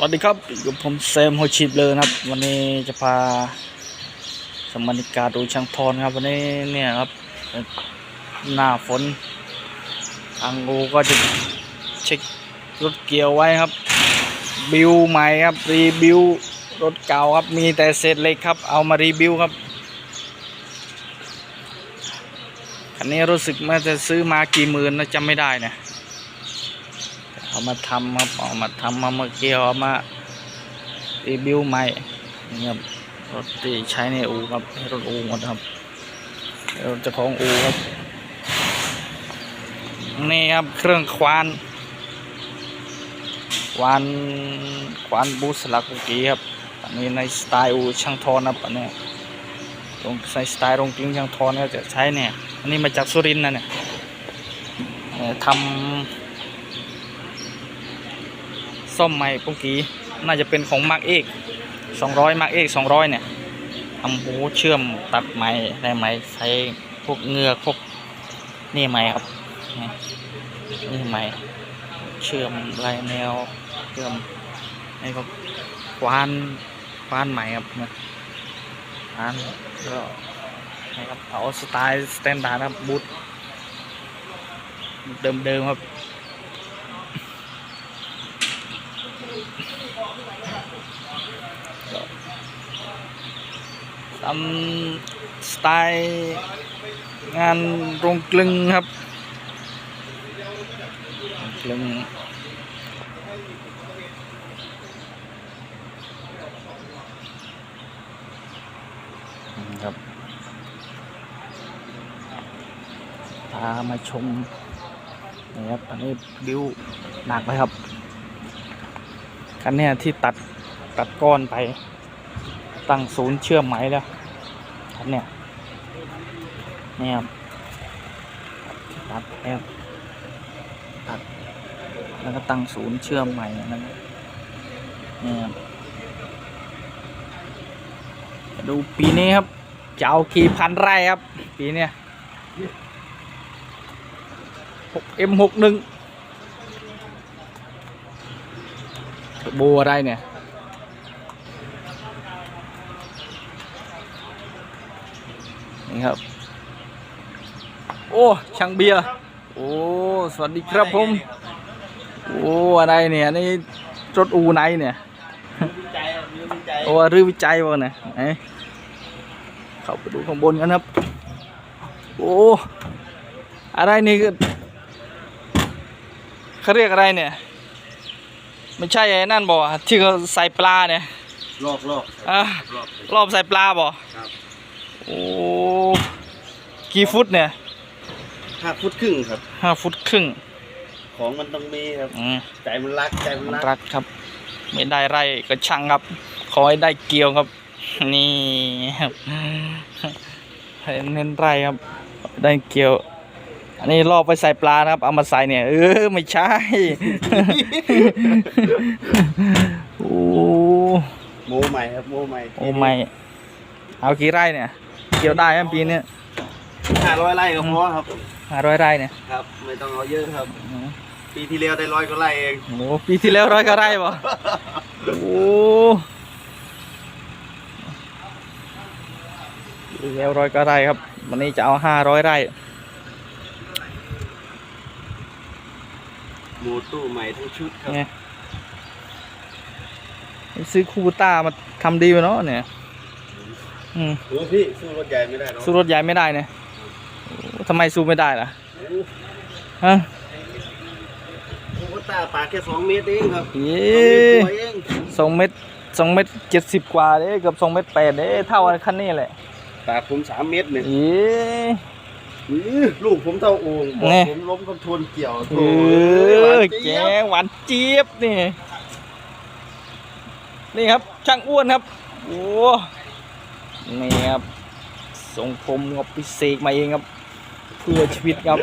วัสดีครับอยู่กับผมแซมโฮชิปเลยนะครับ วันนี้จะพาสมานิกาดูช่างทอนครับ วันนี้เนี่ยครับหน้าฝนทางอูก็จะเช็ครถเกียวไว้ครับ บิวใหม่ครับ รีบิวรถเก่าครับมีแต่เศษเหล็กครับ เอามารีบิวครับคันนี้รู้สึกว่าจะซื้อมากี่หมื่นนะจำไม่ได้เนะ เอามาทำครับเอามาทำมาเมื่อกี้เอามารีวิวใหม่นี่ครับรถที่ใช้ในอูครับรถอูหมดครับรถจ้าของอูครับนี่ครับเครื่องควานควานควานบูสลักเมื่อกี้ครับอันนี้ในสไตล์อูช่างทอนครับอันนี้ตรงในสไตล์โรงกลึงช่างทอนก็จะใช้เนี่ยอันนี้มาจากสุรินทร์นะเนี่ยทำ ซ่อมใหม่ปุ้งกี้น่าจะเป็นของมาร์กเอกสองร้อยมาร์กเอกสองร้อยเนี่ยทำหูเชื่อมตัดไหมได้ไหมใช้พวกเงือกพวกนี่ไหมครับนี่นี่ไหมเชื่อมลายแนวเชื่อมนี่ก็ควานควานใหม่ครับนะควานก็นี่ครับเอาสไตล์สแตนดาร์ดครับบูทเดิมๆครับ ทำสไตล์งานโรงกลึงครับกลึงครับพามาชมนี่ครับอันนี้บิวหนักเลยครับคันนี้ที่ตัดตัดก้อนไปตั้งศูนย์เชื่อมไหมแล้ว ครับเนี่ยนี่ครับตัดแล้วตัดแล้วก็ตั้งศูนย์เชื่อมใหม่นั่นนี่ครับมาดูปีนี้ครับจะเอากี่พันไร่ครับ ปีเนี้เอ็มหกหนึ่งโบอะไรเนี่ย นี่ครับ โอ้ช่างเบียร์โอ้สวัสดีครับผม โอ้อะไรเนี่ยนี่รถอูไหนเนี่ยวิจัยครับวิจัยโอ้รื้อวิจัยวะเนี่ยไหนเข้าไปดูข้างบนกันครับ โอ้อะไรนี่คือเขาเรียกอะไรเนี่ยไม่ใช่ไอ้นั่นบอกที่เขาใส่ปลาเนี่ยลอกลอกอะลอกรอบใส่ปลาบ่ครับ โอ้กี่ฟุตเนี่ยห้าฟุตครึ่งครับ ห้าฟุตครึ่ง ของมันต้องมีครับ อืมใจมันรักใจมันมันรักรักครับ ไม่ได้ไรก็ช่างครับ ขอให้ได้เกี่ยวครับ นี่ครับให้เน้นไรครับ ได้เกี่ยว อันนี้รอบไปใส่ปลานะครับ เอามาใส่เนี่ย เออไม่ใช่ โอ้โมใหม่ครับโมใหม่โอ้ไม่เอากี่ไร่เนี่ยเกี่ยวได้ไหมปีเนี้ห้าร้อยไร่ก็พอครับห้าร้อยไร่เนี่ยครับ ไม่ต้องเอาเยอะครับอืมปีที่แล้วได้ร้อยก็ไร่เองโอ้ปีที่แล้วร้อยก็ไร่บ่โอ้ปีที่แล้วร้อยก็ไร่ครับ วันนี้จะเอาห้าร้อยไร่โมตู้ใหม่ทั้งชุดครับเนี่ยซื้อคูบูต้ามาทำดีไปเนาะเนี่ย อืมโอ้พี่สู้รถใหญ่ไม่ได้หรอกสู้รถใหญ่ไม่ได้เนี่ยโอ้ทำไมสู้ไม่ได้ล่ะโอ้ฮะโหตาปากแค่สองเมตรเองครับเย้สองเมตรกว่าเองสองเมตรสองเมตรเจ็ดสิบกว่าเด้เกือบสองเมตรแปดเด้เท่าคันนี้แหละปากผมสามเมตรหนึ่งเย้อื้อลูกผมเท่าโอ่งบอกแน่ผมล้มก็ทวนเกี่ยวเอโถ่อหวานแกเจี๊ยบหวานเจี๊ยบนี่นี่ครับช่างอ้วนครับโอ้ นี่ครับทรงผมครับพิเศษมาเองครับ เพื่อชีวิตครับ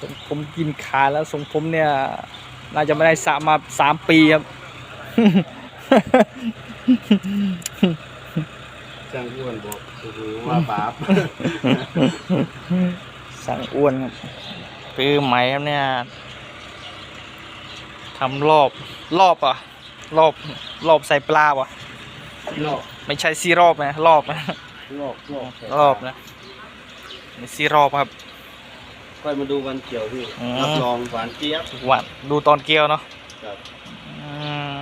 ทรงผมกินขาแล้วทรงผมเนี่ยน่าจะไม่ได้สระมาสามปีครับช่างอ้วนบอกโอ้โหว่าบาปสั่งอ้วนครับซื้อไหมครับเนี่ยทำรอบรอบอะรอบรอบใส่ปลาวะ โลกไม่ใช่ซีรอบนะรอบนะโลกโลกรอบนะนี่ซีรอบครับค่อยมาดูวันเกี่ยวพี่อืมรับรองหวานเจี๊ยบหวานดูตอนเกี่ยวเนาะครับอื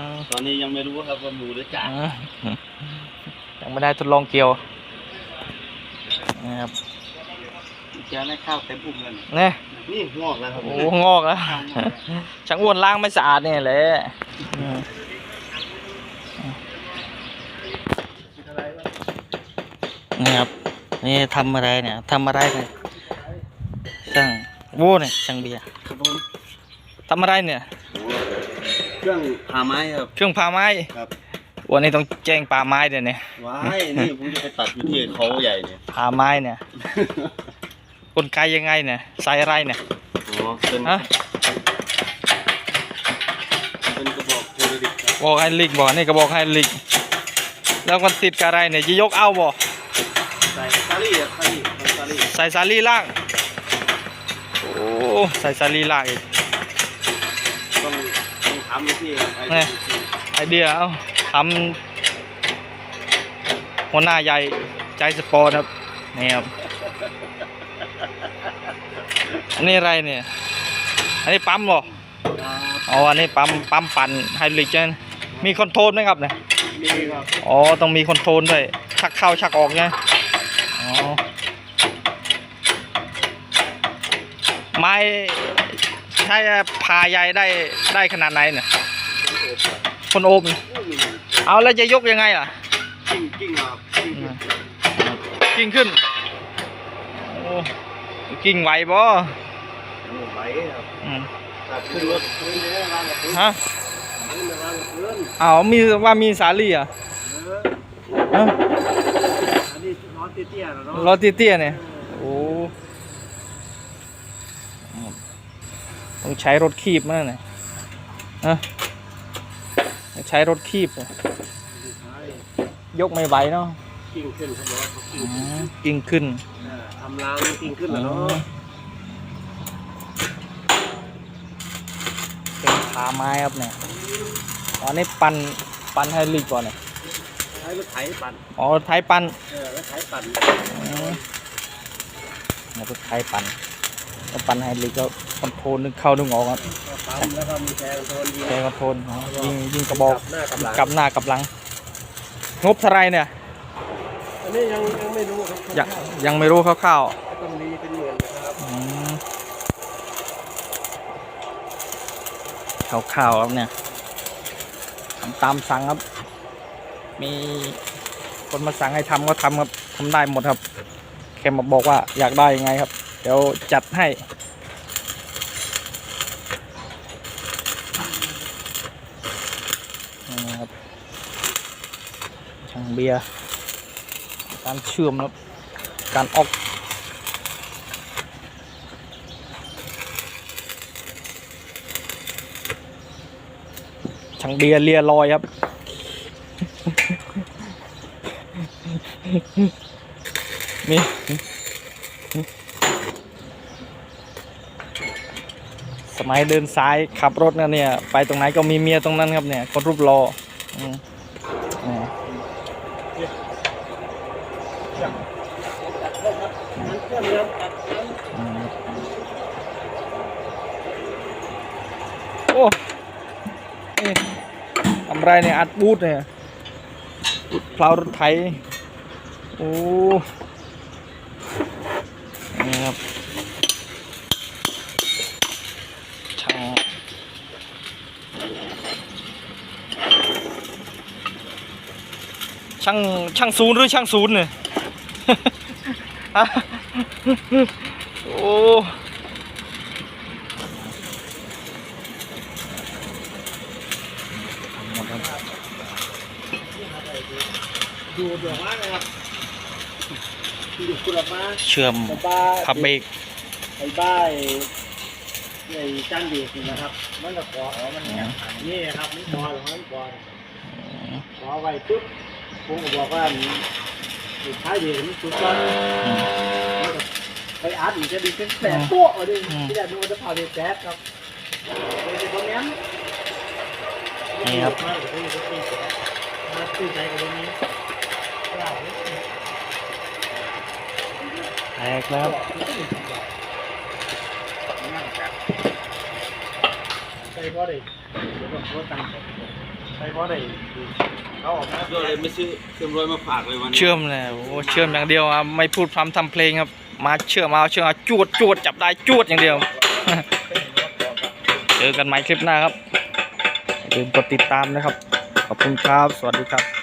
มตอนนี้ยังไม่รู้ครับว่าหมูหรือจ่าอืมยังไม่ได้ทดลองเกี่ยวนะครับจะได้ข้าวเต็มอุ้มเลยเนี่ยนี่งอกแล้วครับโอ้งอกแล้วช่างอ้วนล้างไม่สะอาดเนี่ยแหละอืม อะไรวะ นี่ครับนี่ทำอะไรเนี่ยทำอะไรเนี่ยช่างโว้เนี่ยช่างเบียร์ครับผมทำอะไรเนี่ย เครื่องผ่าไม้ครับ เครื่องพาไม้ครับวันนี้ต้องแจ้งป่าไม้เดี๋ยวนี้ว้ายนี่ผมจะไปตัดอยู่ที่เขาใหญ่เนี่ยพาไม้เนี่ยกลไกยังไงเนี่ยใส่อะไรเนี่ยอ๋อเป็นฮะเป็นกระบอกโพลิดิกครับบอกให้ลิกบอกนี่ก็บอกให้ลิก แล้วมันติดกับอะไรเนี่ยจะยกเอาบ่ใส่ซา ลี่อะซาลี่ทำซาลี่ใส่ซาลีล่าง โอ้ใส่ซาลีล่างอีก ต้องต้องทำที่ครับไอ้เนี่ยไอเดียเอาทำหัวหน้าใหญ่ใจสปอร์ตครับนี่ครับอันนี้อะไรเนี่ย อันนี้ปั๊มบ่อ๋ออันนี้ปั๊มปั๊มปั่นไฮดรอลิกใช่ไหมมีคอนโทรลไหมครับเนี่ย มีครับอ๋อ ต้องมีคอนโทรลด้วย ชักเข้าชักออกไงอ๋อ ไม้ใช้พาใหญ่ได้ได้ขนาดไหนเนี่ยคนโอมเนี่ยเอาแล้วจะยกยังไงล่ะกิ้งกิ้งครับกิ้งอืกิ้งมกิ่งขึ้นโอ้กิ่งไหวบ่ไหวครับอืมตัดขึ้นรถพื้นเลยนะวางกับพื้นฮะพื้นมาวางกับพื้นอ้าวมีว่ามีสาลี่อะ เออฮะอันนี้นอนเตี้ยๆนะเนาะรถเตี้ยๆเนี่ยโอ้ต้องใช้รถคีบมากเลยฮะต้องใช้รถคีบอะยกไม่ไหวเนาะกิ้งขึ้นครับบอกว่าเขากิ้งอืขึ้นมกิ่งขึ้นเออทำรางกิ้งขึ้นนะเนาะเป็นขาไม้ครับเนี่ยตอนนี้ปันปันให้ลิกก่อนเนี่ยใช้รถไถปั่นอ๋อไทยปันเออรถไถ ปั่นอืมแล้วก็ไทยปันแล้วปันให้ลิกก็คอนโทรลนึกเข้านึกออกครับก็ปั๊มแล้วก็มีแทงโทนยิงแกคอนโทรลอ๋อยิงยิงกระบอกหน้ากับหลังกลับหน้ากลับหลัง งบเท่าไรเนี่ยอันนี้ยังยังไม่รู้ครับยังยังไม่รู้คร่าวต้องมีเป็นหมื่นนะครับๆอืมคร่าวๆครับเนี่ยทำตามสั่งครับ มีคนมาสั่งให้ทำก็ทำครับ ทำได้หมดครับ แค่มาบอกว่าอยากได้ยังไงครับ เดี๋ยวจัดให้นี่ครับช่างเบียร์การเชื่อมครับ การออกช่างเบียร์เลียลอยครับ มีสมัยเดินสายขับรถนะเนี่ย ไปตรงไหนก็มีเมียตรงนั้นครับเนี่ย คนรูปรออืมอืมมันเครื่องเริ่มตัดแล้วอืมโอ้ทำไรเนี่ย อัดบูทเนี่ยบูทเพลารถไถ โอ้นี่ครับช่างช่างช่างศูนย์หรือช่างศูนย์เนี่ยฮะโอ้ ดูเดือดมากเลยครับดูคุณภาพ เชื่อมแต่บ้าพับเบรกไอ้บ้าไอ้ไอ้จันเด็กนี่นะครับ มันจะขออ๋อมันเนี่ยนี่ครับมันบอลมันบอลขอไว้ปุ๊บผมก็บอกว่าสุดท้ายเด็กมันสุดยอดมันก็ไปอาร์ตอีกจะดีเป็นแสบตัวเอาดิที่แรกดูมันจะพาเด็กแสบครับเป็นคนนี้นี่ครับมาเลยก็ตี แสนมาตีใจกับตรงนี้เปล่าเลยแตกแล้วครับใส่พอได้เดี๋ยวก่อนโทษตังค์ใส่พอได้เขาออกมาก็เลยไม่ซื้อเชื่อมร้อยมาฝากเลยวันนี้เชื่อมเลยโอ้เชื่อมอย่างเดียวอะไม่พูดพร่ำทำเพลงครับ มาเชื่อมเอาเชื่อมเอาจวดจวดจับได้จวดอย่างเดียว เจอกันใหม่คลิปหน้าครับอย่าลืมกดติดตามนะครับ ขอบคุณครับ สวัสดีครับ